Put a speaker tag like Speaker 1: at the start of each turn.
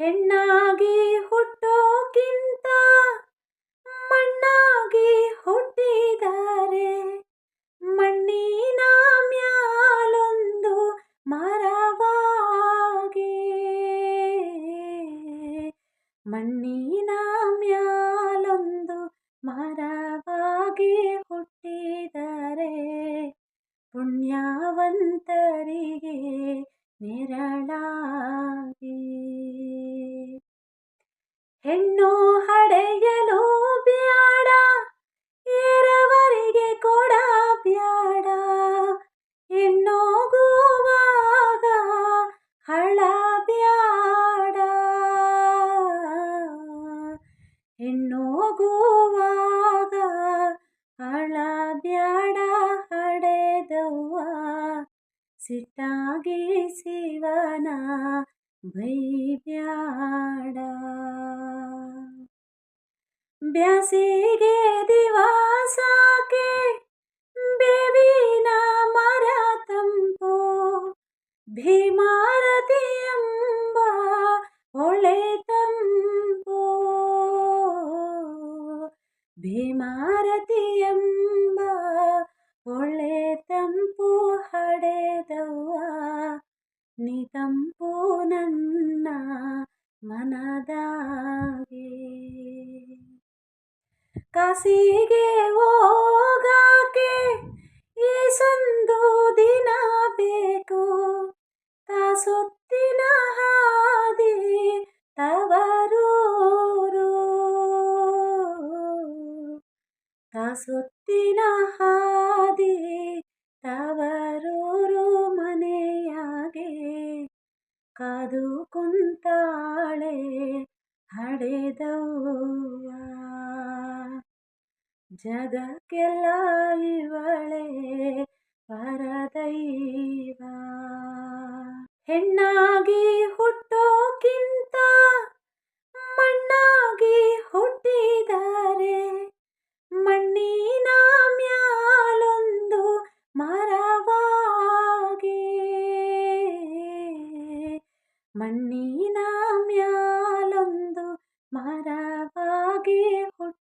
Speaker 1: ಹೆಣ್ಣಾಗಿ ಹುಟ್ಟೋಕ್ಕಿಂತ ಮಣ್ಣಾಗಿ ಹುಟ್ಟಿದರೆ ಮಣ್ಣಿನ ಮ್ಯಾಲೊಂದು ಮರವಾಗಿ. ಮಣ್ಣಿನ ಮ್ಯಾಲೊಂದು ಮರವಾಗಿ ಹೆಣ್ಣು ಹಡೆಯಲು ಬ್ಯಾಡ, ಎರವರಿಗೆ ಕೊಡ ಬ್ಯಾಡ. ಹೆಣ್ಣೋಗುವಾಗ ಹಳ ಬ್ಯಾಡ. ಹೆಣ್ಣೋಗುವಾಗ ಹಳ ಬ್ಯಾಡ, ಹಡೆದವ್ವ. ಸಿಟ್ಟಾಗಿ ಶಿವನ ಬೈಬ್ಯಾಡ ಬ್ಯಾಸಿಗೆ ದಿವಸಾಕೆ ಬೇವಿನ ಮರ ತಂಪು ಭೀಮಾರತಿ ಎಂಬ ಹೊಳೆ ತಂಪು ಭೀಮಾರತಿ ಎಂಬ ಹೊಳೆ ತಂಪು ಹಡೆದವ್ವ ನೀ ತಂಪು ನನ್ನ ಮನದಾಗೆ ಕಾಸಿಗೆ ಹೋಗಾಕೆ ಏಸೊಂದು ದಿನ ಬೇಕು. ತಾಸೊತ್ತಿನ ಹಾದಿ ತವರೂರು. ತಾಸೊತ್ತಿನ ಹಾದಿ ತವರೂರು ಮನೆಯಾಗೆ. ಕಾದು ಕುಂತಾಳೆ ಹಡೆದವ್ವ. ಜಗಕ್ಕೆಲ್ಲ ಇವಳೇ ಪರದೈವ. ಹೆಣ್ಣಾಗಿ ಹುಟ್ಟೋಕ್ಕಿಂತ ಮಣ್ಣಾಗಿ ಹುಟ್ಟಿದರೆ ಮಣ್ಣಿನ ಮ್ಯಾಲೊಂದು ಮರವಾಗಿ. ಮಣ್ಣಿನ ಮ್ಯಾಲೊಂದು ಮರವಾಗಿ ಹುಟ್ಟ